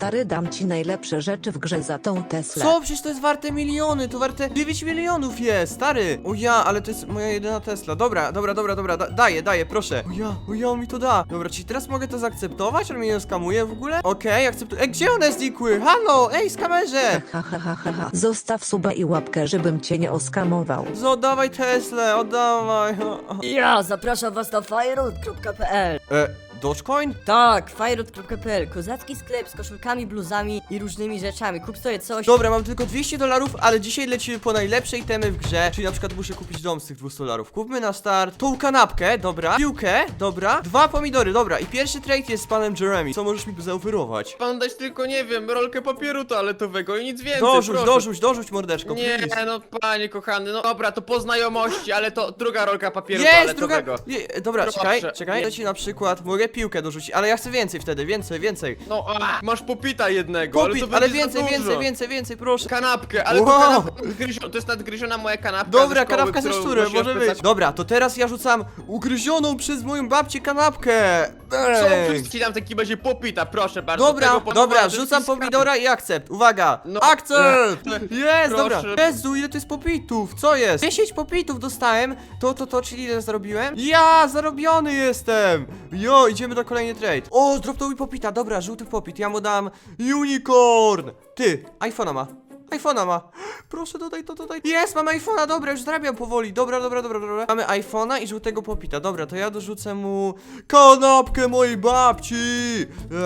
Stary dam ci najlepsze rzeczy w grze za tą Teslę. Co? Przecież to jest warte miliony, to warte 9 milionów jest, stary! O ja, ale to jest moja jedyna Tesla. Dobra, dobra, dobra, dobra, da, daję, daję, proszę. O ja, o ja, on mi to da. Dobra, czyli teraz mogę to zaakceptować? On mnie nie skamuje w ogóle? Okej, akceptuję. Ej, gdzie one znikły? Halo, ej, skamerze! Ha, ha, ha, ha, ha. Zostaw suba i łapkę, żebym cię nie oskamował. Oddawaj Teslę, oddawaj. Ja zapraszam was na firewood.pl E, Dogecoin? Tak, firewood.pl Kozacki sklep z koszulkami, bluzami i różnymi rzeczami. Kup sobie coś. Dobra, mam tylko 200 dolarów, ale dzisiaj lecimy po najlepsze itemy w grze, czyli na przykład muszę kupić dom z tych 200 dolarów. Kupmy na start tą kanapkę, dobra, piłkę, dobra, dwa pomidory, dobra i pierwszy trade jest z panem Jeremy. Co możesz mi zaoferować? Pan dać tylko, nie wiem, rolkę papieru toaletowego i nic więcej, Dorzuć, proszę. dorzuć, dorzuć mordeczko, Nie, please. no panie kochany, no dobra, to po znajomości, ale to druga rolka papieru Jest, druga, toaletowego. je, dobra, Proszę, czekaj, czekaj, nie. ja ci na przykład mogę piłkę dorzucić, ale ja chcę więcej wtedy, więcej, więcej. No, a, masz popita jednego, Popit, ale to ale będzie za więcej, dużo. więcej, więcej, więcej, proszę. Kanapkę, ale Wow. to, kanapka, nadgryzio- to jest nadgryziona moja kanapka Dobra, ze szkoły, kanapka ze którą szczurem, nosiłem może być. Dobra, to teraz ja rzucam ugryzioną przez moją babcię kanapkę. Co, Bang. wszyscy dam taki będzie popita, proszę bardzo. Dobra, podoba, dobra, rzucam pomidora i akcept. Uwaga! No, akcept! e, Jest, dobra. proszę. Jezu, ile to jest popitów? Co jest? 10 popitów dostałem. To, to, to, czyli ile zarobiłem? Ja, zarobiony jestem! Jo, idziemy do kolejny trade. O, zdropnął mi popita. Dobra, żółty popit. Ja mu dam unicorn. Ty, iPhone'a ma. iPhone'a ma. Proszę, dodaj to, dodaj. Jest, mam iPhone'a, dobra, już zarabiam powoli. Dobra, dobra, dobra, dobra. Mamy iPhone'a i żółtego popita. Dobra, to ja dorzucę mu kanapkę mojej babci.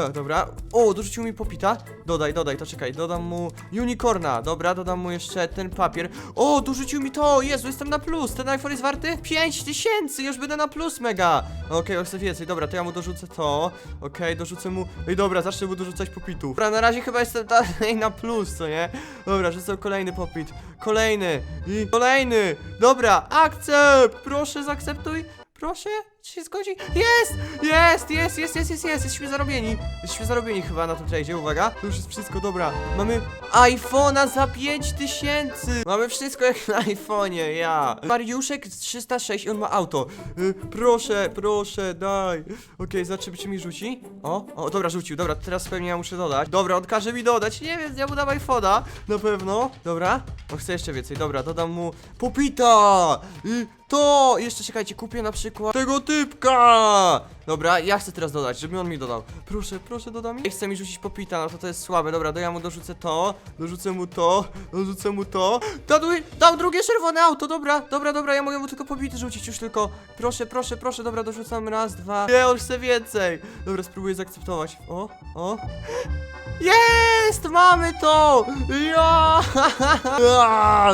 E, dobra. O, dorzucił mi popita. Dodaj, dodaj, to czekaj. Dodam mu unicorna. Dobra, dodam mu jeszcze ten papier. O, dorzucił mi to. Jezu, jestem na plus. Ten iPhone jest warty 5000. Już będę na plus mega. Okej, okay, chcę więcej. Dobra, to ja mu dorzucę to. Okej, dorzucę mu. Ej, dobra, zacznę mu dorzucać popitów. Dobra, na razie chyba jestem dalej na plus, co nie? Dobra, rzucę kolejny popit. Kolejny. I kolejny. Dobra, akcept. Proszę, zaakceptuj. Proszę, czy się zgodzi? Jest! Jest, jest, jest, jest, jest, jest, jesteśmy zarobieni. Jesteśmy zarobieni chyba na tym tradzie, uwaga. To już jest wszystko, dobra. Mamy iPhone'a za 5000. Mamy wszystko jak na iPhone'ie, ja. Mariuszek z 306 i on ma auto. Y, proszę, proszę, daj. Okej, zobaczymy czy mi rzuci. O, o, dobra, rzucił, dobra, teraz pewnie ja muszę dodać. Dobra, on każe mi dodać, nie wiem, ja mu dam iPhone'a, na pewno. Dobra, on chce jeszcze więcej, dobra, dodam mu popita. I to, jeszcze czekajcie, kupię na przykład tego typka. Dobra, ja chcę teraz dodać, żeby on mi dodał. Proszę, proszę dodaj mi. Chce mi rzucić popita, no to to jest słabe. Dobra, to ja mu dorzucę to, dorzucę mu to, dorzucę mu to. Dał, dał drugie czerwone auto, dobra, dobra, dobra, ja mogę mu tylko popity rzucić już tylko. Proszę, proszę, proszę, dobra, dorzucam raz, dwa. Nie, on chce więcej. Dobra, spróbuję zaakceptować. O, o. Jest! Mamy to! Ja!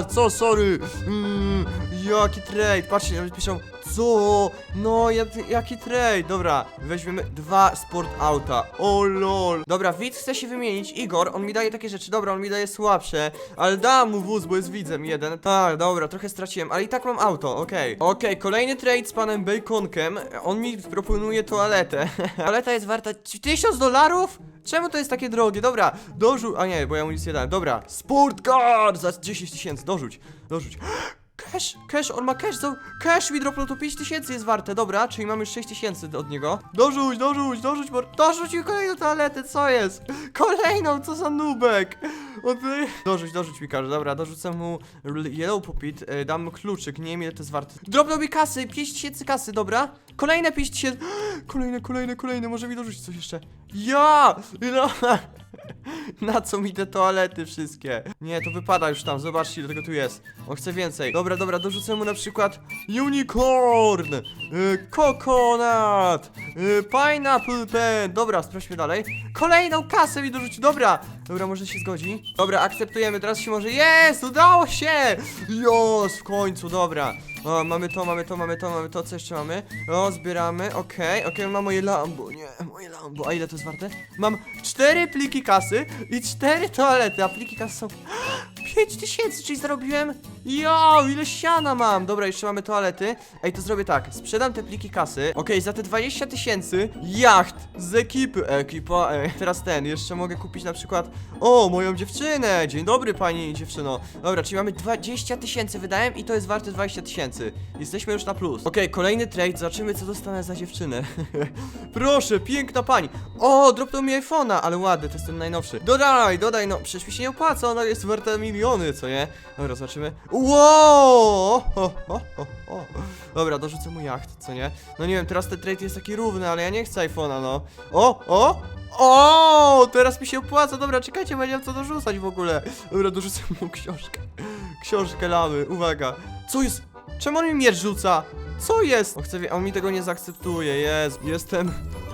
Co, sorry? Mm, jaki trade? Patrzcie, nawet piszą co? No, jak, jaki trade? Dobra, weźmiemy dwa sport auta. O lol. Dobra, widz chce się wymienić. Igor, on mi daje takie rzeczy. Dobra, on mi daje słabsze, ale dam mu wóz, bo jest widzem jeden. Tak, dobra, trochę straciłem, ale i tak mam auto, okej. Okej, kolejny trade z panem Baconkiem. On mi proponuje toaletę. Toaleta jest warta 1000 dolarów? Czemu to jest takie drogie? Dobra, dorzuć. A nie, bo ja mu nic nie dałem. Dobra, sport car za 10 tysięcy. Dorzuć, dorzuć. Cash, cash, on ma cash, za, cash mi dropnął to 5000 jest warte, dobra, czyli mamy już 6000 od niego. Dorzuć, dorzuć, dorzuć, mor- dorzuć mi kolejną toaletę, co jest? Kolejną, co za nubek. Tutaj... Dorzuć, dorzuć mi dobra, dorzucę mu yellow pupit, e, dam kluczyk, nie wiem ile to jest warte. Dropnął mi kasy, 5000 kasy, dobra. Kolejne 5000, kolejne, kolejne, kolejne, może mi dorzucić coś jeszcze. Ja! No. Na co mi te toalety wszystkie? Nie, to wypada już tam, zobaczcie ile tego tu jest. On chce więcej. Dobra, dobra, dorzucę mu na przykład Unicorn, y, Coconut, y, Pineapple Pen. Dobra, sprawdźmy dalej. Kolejną kasę mi dorzuci, dobra. Dobra, może się zgodzi. Dobra, akceptujemy, teraz się może... Jest, udało się! Jest, w końcu, dobra. O, mamy to, mamy to, mamy to, mamy to, co jeszcze mamy? O, zbieramy, okej, okej, mam moje Lambo, nie, moje Lambo, a ile to jest warte? Mam cztery pliki kasy i cztery toalety, a pliki kasy są 5000, czyli zarobiłem Jo, ile siana mam! Dobra, jeszcze mamy toalety. Ej, to zrobię tak, sprzedam te pliki kasy. Okej, za te 20 tysięcy jacht z ekipy. Ekipa, ej. Teraz ten, jeszcze mogę kupić na przykład. O, moją dziewczynę! Dzień dobry, pani dziewczyno. Dobra, czyli mamy 20 tysięcy wydałem i to jest warte 20 tysięcy. Jesteśmy już na plus. Okej, kolejny trade, zobaczymy co dostanę za dziewczynę. Proszę, piękna pani. O, dropnął mi iPhone'a, ale ładny, to jest ten najnowszy. Dodaj, dodaj, no przecież mi się nie opłaca, ona jest warta miliony, co nie? Dobra, zobaczymy. Wow! Ho, ho, ho, ho. Dobra, dorzucę mu jacht, co nie? No nie wiem, teraz ten trade jest taki równy, ale ja nie chcę iPhone'a, no. O, o! O, teraz mi się opłaca. Dobra, czekajcie, bo ja co dorzucać w ogóle. Dobra, dorzucę mu książkę. Książkę lamy, uwaga. Co jest? Czemu on mi miecz rzuca? Co jest? On, chce, on mi tego nie zaakceptuje, jest. Jestem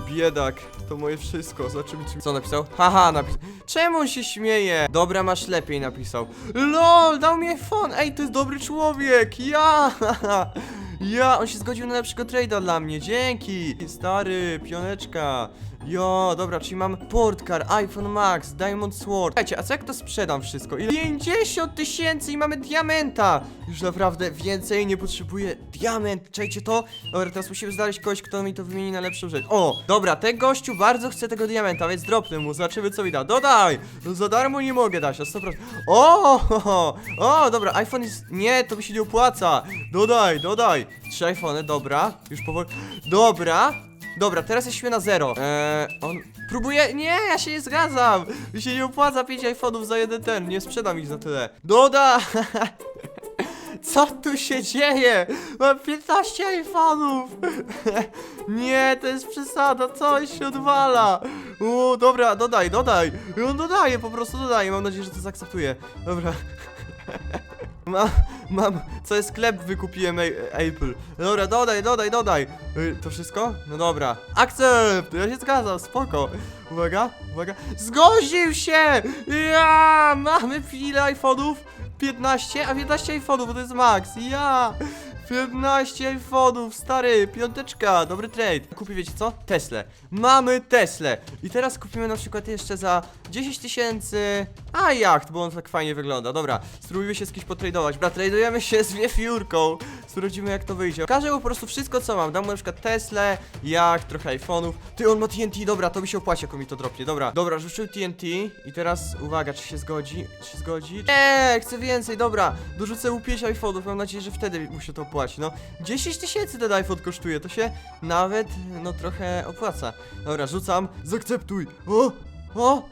biedak. To moje wszystko. Zobaczymy, czy... Co napisał? Haha, napisał. Czemu on się śmieje? Dobra, masz lepiej, napisał. LOL, dał mi iPhone. Ej, to jest dobry człowiek. Ja! Ja, on się zgodził na lepszego trade'a dla mnie. Dzięki. Stary, pioneczka. Jo, dobra, czyli mam Portcar, iPhone Max, Diamond Sword. Słuchajcie, a co jak to sprzedam wszystko? Ile? 50 tysięcy i mamy diamenta! Już naprawdę więcej nie potrzebuję. Diament, czajcie to? Dobra, teraz musimy znaleźć kogoś, kto mi to wymieni na lepszą rzecz. O, dobra, ten gościu bardzo chce tego diamenta, więc dropnę mu, zobaczymy co mi da. Dodaj! No za darmo nie mogę dać, a 100%. O, ho, ho. o, dobra, iPhone jest... Nie, to mi się nie opłaca. Dodaj, dodaj. Trzy iPhony, dobra, już powoli... Dobra, Dobra, teraz jesteśmy na zero. Eee, on próbuje. Nie, ja się nie zgadzam. Mi się nie opłaca 5 iPhone'ów za jeden ten. Nie sprzedam ich za tyle. Doda! Co tu się dzieje? Mam 15 iPhone'ów! Nie, to jest przesada, coś się odwala! O, dobra, dodaj, dodaj! On dodaje, po prostu dodaje, mam nadzieję, że to zaakceptuje. Dobra. Mam, mam, cały sklep wykupiłem Ej- Apple. Dobra, dodaj, dodaj, dodaj. Y, To wszystko? No dobra. Akcept! Ja się zgadzam, spoko. Uwaga, uwaga. Zgodził się! Ja! Mamy ile iPhone'ów? 15, a 15 iPhone'ów, bo to jest max. Ja! 15 iPhone'ów, stary, piąteczka, dobry trade. Kupię, wiecie co? Teslę. Mamy Teslę. I teraz kupimy na przykład jeszcze za 10 tysięcy. A jacht, bo on tak fajnie wygląda. Dobra, spróbujmy się z kimś potradować. Bra, tradujemy się z wiewiórką. Sprawdzimy jak to wyjdzie. Pokażę mu po prostu wszystko co mam. Dam mu na przykład Teslę, jacht, trochę iPhone'ów. Ty, on ma TNT, dobra, to mi się opłaci, jak mi to dropnie. Dobra, dobra, rzucił TNT. I teraz uwaga, czy się zgodzi? Czy się zgodzi? Eee, chcę więcej, dobra. Dorzucę mu 5 iPhone'ów, mam nadzieję, że wtedy mu się to opłaci. No, 10 tysięcy ten iPhone kosztuje, to się nawet, no trochę opłaca. Dobra, rzucam, zaakceptuj. O, o,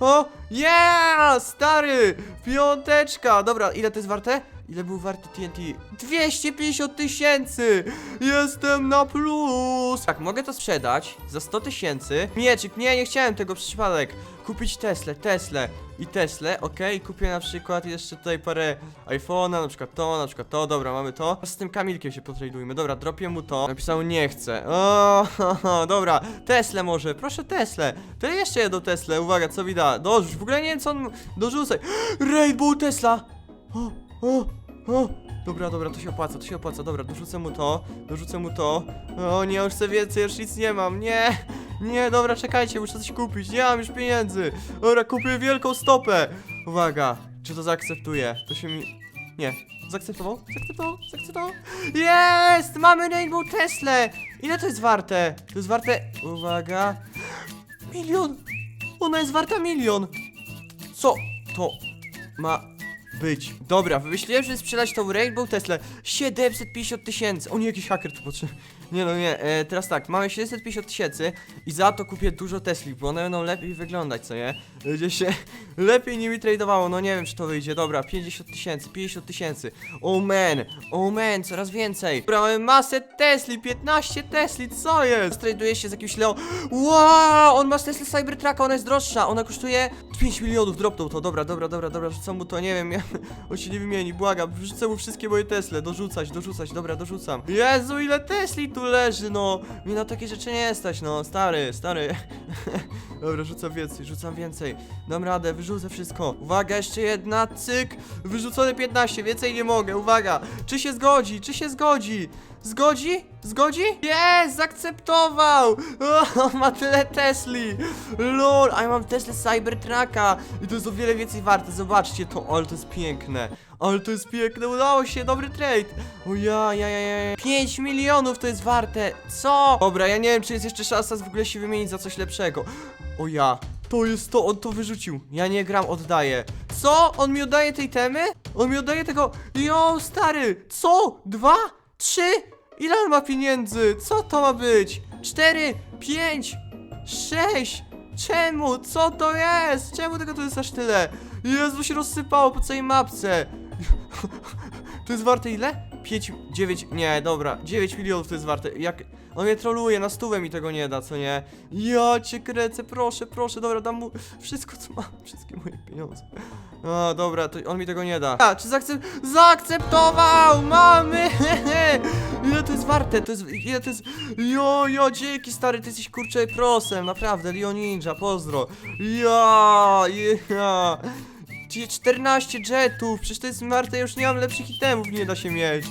o, yeah, stary, piąteczka. Dobra, ile to jest warte? Ile był warty TNT? 250 tysięcy! Jestem na plus! Tak, mogę to sprzedać za 100 tysięcy. Mieczyk, nie, nie chciałem tego przypadek. Kupić Teslę, Teslę i Teslę, okej, kupię na przykład jeszcze tutaj parę iPhone'a, na przykład to, na przykład to, dobra, mamy to. Z tym Kamilkiem się potradujmy, dobra, dropię mu to. Napisał nie chcę. O, ho, dobra, Teslę może, proszę Teslę. To jeszcze jedną Teslę, uwaga, co mi da. Dorzuć, w ogóle nie wiem co on... Dorzucaj. Rainbow Tesla! O, o, o! Dobra, dobra, to się opłaca, to się opłaca, dobra, dorzucę mu to, dorzucę mu to. O nie, już chcę więcej, już nic nie mam, nie! Nie, dobra, czekajcie, muszę coś kupić, nie mam już pieniędzy. Dobra, kupię wielką stopę. Uwaga, czy to zaakceptuje? To się mi... Nie. Zaakceptował? Zaakceptował? Zaakceptował? Jest! Mamy Rainbow Tesla! Ile to jest warte? To jest warte... Uwaga... Milion! Ona jest warta milion! Co to ma być? Dobra, wymyśliłem, żeby sprzedać tą Rainbow Tesla 750 tysięcy. O nie, jakiś haker tu potrzebny. Nie no nie, e, teraz tak, mamy 750 tysięcy i za to kupię dużo Tesli, bo one będą lepiej wyglądać, co nie? Będzie się lepiej nimi tradowało, no nie wiem czy to wyjdzie, dobra, 50 tysięcy, 50 tysięcy, oh man, oh man, coraz więcej. Dobra, mamy masę Tesli, 15 Tesli, co jest? Traduje się z jakimś Leo, wow, on ma Tesla Cybertrucka, ona jest droższa, ona kosztuje 5 milionów, dropnął to, dobra, dobra, dobra, dobra, rzucam mu to, nie wiem, ja, on się nie wymieni, błagam, wrzucę mu wszystkie moje Tesle, dorzucać, dorzucać, dobra, dorzucam. Jezu, ile Tesli tu leży, no, mi na takie rzeczy nie stać, no, stary, stary. dobra, rzucam więcej, rzucam więcej. Dam radę, wyrzucę wszystko. Uwaga, jeszcze jedna, cyk. Wyrzucone 15, więcej nie mogę, uwaga. Czy się zgodzi, czy się zgodzi? Zgodzi? Zgodzi? Jest, zaakceptował! O, ma tyle Tesli! Lol, a ja mam Tesla Cybertrucka i to jest o wiele więcej warte, zobaczcie to, ale to jest piękne. Ale to jest piękne, udało się, dobry trade. O ja, ja, ja, ja. 5 milionów to jest warte, co? Dobra, ja nie wiem, czy jest jeszcze szansa w ogóle się wymienić za coś lepszego. O ja, to jest to, on to wyrzucił. Ja nie gram, oddaję. Co? On mi oddaje tej temy? On mi oddaje tego. Jo, stary, co? Dwa? Trzy? Ile on ma pieniędzy? Co to ma być? Cztery, pięć, sześć. Czemu? Co to jest? Czemu tego tu jest aż tyle? Jezu, się rozsypało po całej mapce. To jest warte ile? 5, 9, nie, dobra, 9 milionów to jest warte. Jak. On mnie troluje, na stówę mi tego nie da, co nie? Ja cię kręcę, proszę, proszę, dobra, dam mu wszystko, co mam, wszystkie moje pieniądze. A, dobra, to on mi tego nie da. A, czy zaakcep zaakceptował? Mamy! Ile to jest warte? To jest, ile to jest... Jo, jo, dzięki stary, ty jesteś kurczę prosem, naprawdę, Leo Ninja, pozdro. Ja, ja. Gdzie 14 jetów, przecież to jest Marta, już nie mam lepszych itemów, nie da się mieć.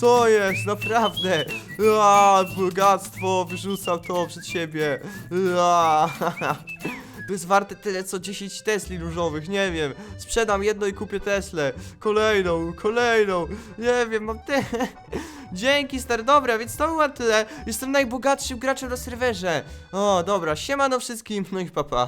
Co jest, naprawdę? A, bogactwo, wyrzucam to przed siebie. A, to jest warte tyle co 10 Tesli różowych, nie wiem. Sprzedam jedno i kupię Teslę. Kolejną, kolejną. Nie wiem, mam te... Dzięki stary, dobra, więc to było tyle. Jestem najbogatszym graczem na serwerze. O, dobra, siemano wszystkim, no i papa.